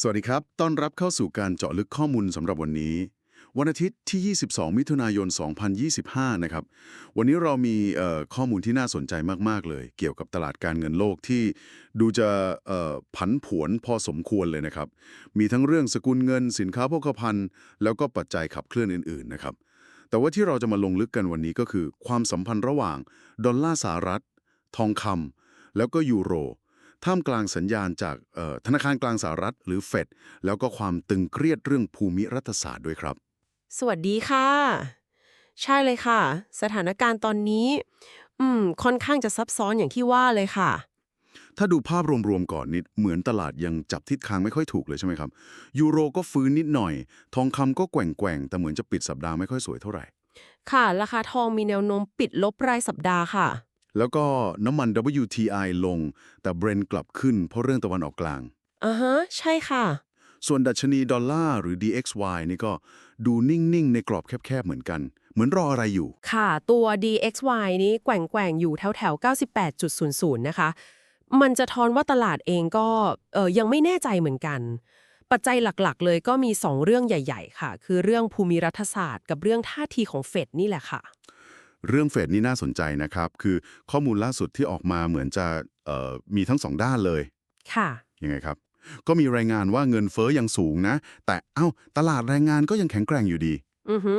สวัสดีครับ ต้อนรับเข้าสู่การเจาะลึกข้อมูลสำหรับวันนี้ วันอาทิตย์ที่ 22 มิถุนายน 2025 นะครับ วันนี้เรามีข้อมูลที่น่าสนใจมาก ๆ เลย เกี่ยวกับตลาดการเงินโลกที่ดูจะผันผวนพอสมควรเลยนะครับ มีทั้งเรื่องสกุลเงิน สินค้าโภคภัณฑ์ แล้วก็ปัจจัยขับเคลื่อนอื่น ๆ นะครับ แต่ว่าที่เราจะมาลงลึกกันวันนี้ก็คือ ความสัมพันธ์ระหว่างดอลลาร์สหรัฐ ทองคำแล้วก็ยูโร ท่ามกลางสัญญาณจากเอ่อธนาคารกลางสหรัฐหรือเฟดแล้วก็ความตึงเครียดเรื่องภูมิรัฐศาสตร์ด้วยครับ สวัสดีค่ะ ใช่เลยค่ะ สถานการณ์ตอนนี้ อืม ค่อนข้างจะซับซ้อนอย่างที่ว่าเลยค่ะ ถ้าดูภาพรวมๆก่อนนิดเหมือนตลาดยังจับทิศทางไม่ค่อยถูกเลยใช่ไหมครับ ยูโรก็ฟื้นนิดหน่อย ทองคำก็แกว่งๆแต่เหมือนจะปิดสัปดาห์ไม่ค่อยสวยเท่าไหร่ ค่ะ ราคาทองมีแนวโน้มปิดลบรายสัปดาห์ค่ะ แล้วก็น้ำมัน WTI ลง แต่เบรนกลับขึ้นเพราะเรื่องตะวันออกกลางอ่าฮะ ใช่ค่ะ ส่วนดัชนีดอลลาร์หรือ DXY นี่ก็ดูนิ่ง ๆ ในกรอบแคบ ๆ เหมือนกัน เหมือนรออะไรอยู่ ค่ะตัว DXY นี้แกว่ง ๆ อยู่แถวแถวๆ98.00 นะคะ มันจะทอนว่าตลาดเองก็เออยังไม่แน่ใจเหมือนกัน ปัจจัยหลักๆ เลยก็มี 2 เรื่องใหญ่ ๆ ค่ะ คือเรื่องภูมิรัฐศาสตร์ กับเรื่องท่าทีของเฟดนี่แหละค่ะ เรื่องเฟดนี่น่าสนใจนะครับ คือข้อมูลล่าสุดที่ออกมาเหมือนจะเอ่อมีทั้งสองด้านเลย ค่ะ ยังไงครับ ก็มีรายงานว่าเงินเฟ้อยังสูงนะ แต่เอ้าตลาดแรงงานก็ยังแข็งแกร่งอยู่ดีอือฮึ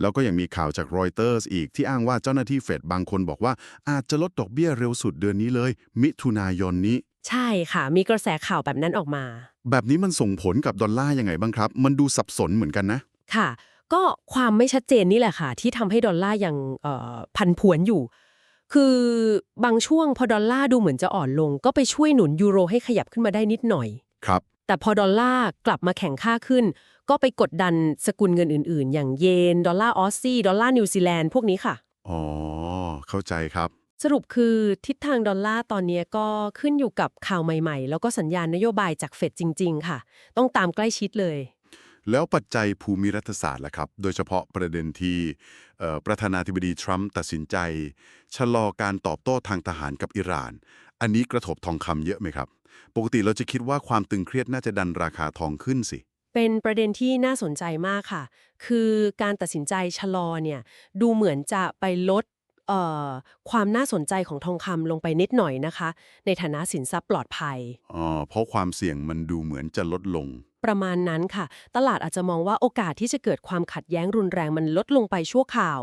แล้วก็ยังมีข่าวจากรอยเตอร์สอีกที่อ้างว่าเจ้าหน้าที่เฟดบางคนบอกว่าอาจจะลดดอกเบี้ยเร็วสุดเดือนนี้เลย มิถุนายนนี้ ใช่ค่ะ มีกระแสข่าวแบบนั้นออกมา แบบนี้มันส่งผลกับดอลลาร์ยังไงบ้างครับ มันดูสับสนเหมือนกันนะ ค่ะ ก็ความไม่ชัดเจนนี่แหละค่ะ ที่ทำให้ดอลลาร์ยังเอ่อพันผวนอยู่ คือบางช่วงพอดอลลาร์ดูเหมือนจะอ่อนลง ก็ไปช่วยหนุนยูโรให้ขยับขึ้นมาได้นิดหน่อย ครับ แต่พอดอลลาร์กลับมาแข็งค่าขึ้น ก็ไปกดดันสกุลเงินอื่น ๆ อย่างเยน ดอลลาร์ออสซี่ ดอลลาร์นิวซีแลนด์พวกนี้ค่ะ อ๋อ เข้าใจครับ สรุปคือทิศทางดอลลาร์ตอนนี้ก็ขึ้นอยู่กับข่าวใหม่ ๆ แล้วก็สัญญาณนโยบายจากเฟดจริง ๆ ค่ะ ต้องตามใกล้ชิดเลย แล้วปัจจัยภูมิรัฐศาสตร์ล่ะครับ โดยเฉพาะประเด็นที่เอ่อประธานาธิบดีทรัมป์ตัดสินใจ ชะลอการตอบโต้ทางทหารกับอิหร่าน อันนี้กระทบทองคำเยอะไหมครับ ปกติเราจะคิดว่าความตึงเครียดน่าจะดันราคาทองขึ้นสิ เป็นประเด็นที่น่าสนใจมากค่ะ คือการตัดสินใจชะลอเนี่ยดูเหมือนจะไปลดเอ่อความน่าสนใจของทองคำลงไปนิดหน่อยนะคะ ในฐานะสินทรัพย์ปลอดภัยอ๋อเพราะความเสี่ยงมันดูเหมือนจะลดลงประมาณนั้นค่ะ ตลาดอาจจะมองว่าโอกาสที่จะเกิดความขัดแย้งรุนแรงมันลดลงไปชั่วคราว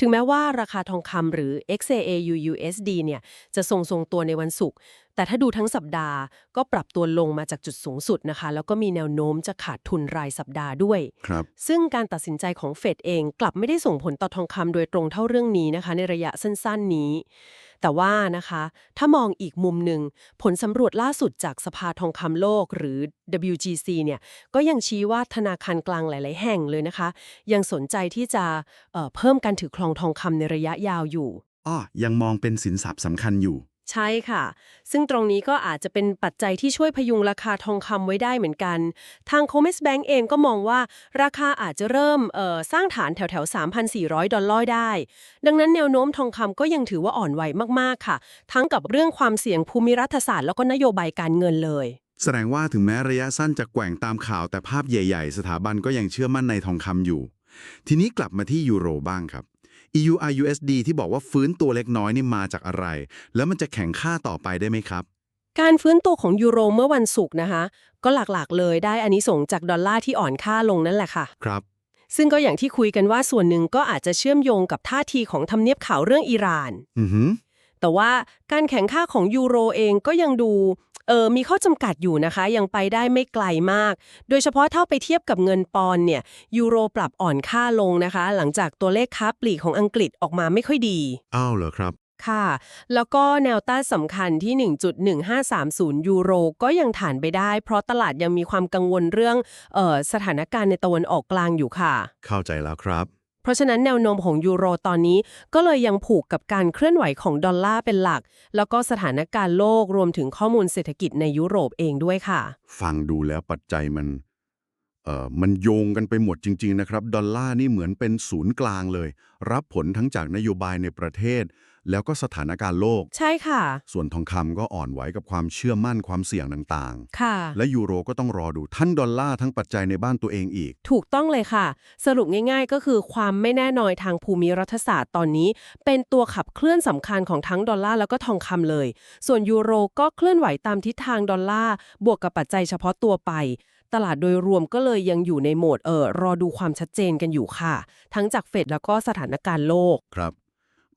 ถึงแม้ว่าราคาทองคำหรือ XAUU USD เนี่ยจะทรงทรงตัวในวันศุกร์แต่ถ้าดูทั้งสัปดาห์ก็ปรับตัวลงมาจากจุดสูงสุดนะคะ แล้วก็มีแนวโน้มจะขาดทุนรายสัปดาห์ด้วย ครับ ซึ่งการตัดสินใจของเฟดเองกลับไม่ได้ส่งผลต่อทองคำโดยตรงเท่าเรื่องนี้นะคะ ในระยะสั้นๆนี้ แต่ว่านะคะ ถ้ามองอีกมุมหนึ่ง ผลสำรวจล่าสุดจากสภาทองคำโลกหรือ WGC เนี่ยก็ยังชี้ว่าธนาคารกลางหลาย ๆ แห่งเลยนะคะ ยังสนใจที่จะเเพิ่มการถือครองทองคำในระยะยาวอยู่อ้อยังมองเป็นสินทรัพย์สำคัญอยู่ ใช่ค่ะ ซึ่งตรงนี้ก็อาจจะเป็นปัจจัยที่ช่วยพยุงราคาทองคำไว้ได้เหมือนกัน ทาง Commerzbank เองก็มองว่าราคาอาจจะเริ่มสร้างฐานแถวๆ3,400 ดอลลาร์ได้ ดังนั้นแนวโน้มทองคำก็ยังถือว่าอ่อนไหวมาก ๆ ค่ะ ทั้งกับเรื่องความเสี่ยงภูมิรัฐศาสตร์แล้วก็นโยบายการเงินเลย แสดงว่าถึงแม้ระยะสั้นจะแกว่งตามข่าวแต่ภาพใหญ่ ๆ สถาบันก็ยังเชื่อมั่นในทองคำอยู่ ทีนี้กลับมาที่ยูโรบ้างครับ EUR USD ที่บอกว่าฟื้นตัวเล็กน้อยนี่มาจากอะไร แล้วมันจะแข็งค่าต่อไปได้ไหมครับ การฟื้นตัวของยูโรเมื่อวันศุกร์นะคะ ก็หลักๆเลยได้อานิสงส์จากดอลลาร์ที่อ่อนค่าลงนั่นแหละค่ะ ครับ ซึ่งก็อย่างที่คุยกันว่าส่วนหนึ่งก็อาจจะเชื่อมโยงกับท่าทีของทำเนียบข่าวเรื่องอิหร่าน อือหือแต่ว่าการแข่งค่าของยูโรเองก็ยังดู เออมีข้อจำกัดอยู่นะคะยังไปได้ไม่ไกลมาก โดยเฉพาะถ้าไปเทียบกับเงินปอนด์เนี่ยยูโรปรับอ่อนค่าลงนะคะ หลังจากตัวเลขค้าปลีกของอังกฤษออกมาไม่ค่อยดี อ้าวเหรอครับ ค่ะ แล้วก็แนวต้านสำคัญที่ 1.1530 ยูโรก็ยังฐานไปได้ เพราะตลาดยังมีความกังวลเรื่องเออสถานการณ์ในตะวันออกกลางอยู่ค่ะ เข้าใจแล้วครับเพ ราะฉะนั้นแนวโน้มของยูโรตอนนี้ก็เลยยังผูกกับการเคลื่อนไหวของดอลลาร์เป็นหลัก แล้วก็สถานการณ์โลกรวมถึงข้อมูลเศรษฐกิจในยุโรปเองด้วยค่ะ ฟังดูแล้วปัจจัยมันเอ่อมันโยงกันไปหมดจริง ๆ นะครับ ดอลลาร์นี่เหมือนเป็นศูนย์กลางเลย รับผลทั้งจากนโยบายในประเทศ แล้วก็สถานการณ์โลก ใช่ค่ะ ส่วนทองคำก็อ่อนไหวกับความเชื่อมั่นความเสี่ยงต่างค่ะๆและยูโรก็ต้องรอดูทั้งดอลลาร์ทั้งปัจจัยในบ้านตัวเองอีก ถูกต้องเลยค่ะ สรุปง่ายๆ ก็คือความไม่แน่นอนทางภูมิรัฐศาสตร์ตอนนี้ เป็นตัวขับเคลื่อนสำคัญของทั้งดอลลาร์แล้วก็ทองคำเลย ส่วนยูโรก็เคลื่อนไหวตามทิศทางดอลลาร์บวกกับปัจจัยเฉพาะตัวไปตลาดโดยรวมก็เลยยังอยู่ในโหมดเออรอดูความชัดเจนกันอยู่ค่ะ ทั้งจากเฟดแล้วก็สถานการณ์โลกครับ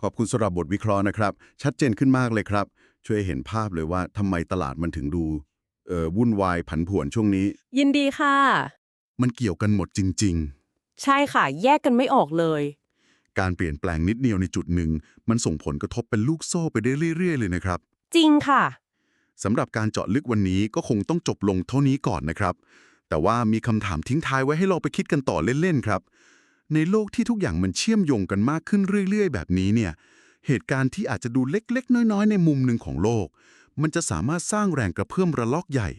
ขอบคุณสำหรับบทวิเคราะห์นะครับ ชัดเจนขึ้นมากเลยครับ ช่วยเห็นภาพเลยว่าทำไมตลาดมันถึงดูเอ่อวุ่นวายผันผวนช่วงนี้ ยินดีค่ะ มันเกี่ยวกันหมดจริง ใช่ค่ะ แยกกันไม่ออกเลย ๆ การเปลี่ยนแปลงนิดเดียวในจุดหนึ่ง มันส่งผลกระทบเป็นลูกโซ่ไปได้เรื่อย ๆ เลยนะครับ จริงค่ะ สำหรับการเจาะลึกวันนี้ก็คงต้องจบลงเท่านี้ก่อนนะครับ แต่ว่ามีคำถามทิ้งท้ายไว้ให้เราไปคิดกันต่อเล่น ๆ ครับ ในโลกที่ทุกอย่างมันเชื่อมโยงกันมากขึ้นเรื่อย ๆ แบบนี้เนี่ย เหตุการณ์ที่อาจจะดูเล็ก ๆ น้อย ๆ ในมุมหนึ่งของโลก มันจะสามารถสร้างแรงกระเพื่อมระลอกใหญ่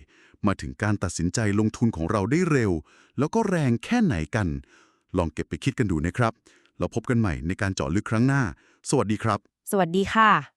มาถึงการตัดสินใจลงทุนของเราได้เร็ว แล้วก็แรงแค่ไหนกัน ลองเก็บไปคิดกันดูนะครับ เราพบกันใหม่ในการเจาะลึกครั้งหน้า สวัสดีครับ สวัสดีค่ะ